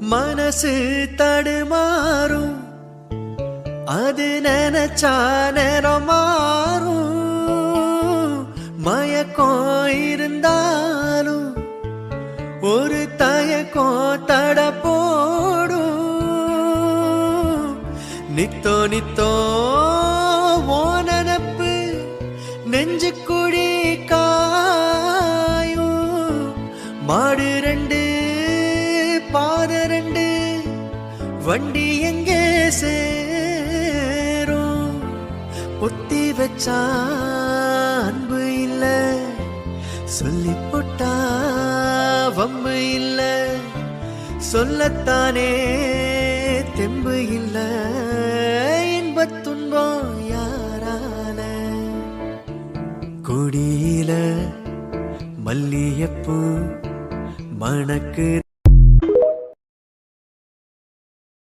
மனசு தடுமாறும். அது நினைச்சா நேரம் மாறும் மயக்கம் இருந்தாலும் ஒரு தயக்கம் தட போடும். நித்தோ நித்தோ ஓ நினப்பு நெஞ்சு குடி காயும். மாடு ரெண்டு ஆறு ரெண்டு. வண்டி எங்கே சேரும்? ஒத்தி வச்சா அன்பு இல்ல. சொல்லி போட்டா வம்பு இல்ல. சொல்லத்தானே தெம்பு இல்ல. இன்பத் துன்பம் யாரால? கொடியில மல்லியப்பூ மணக்கு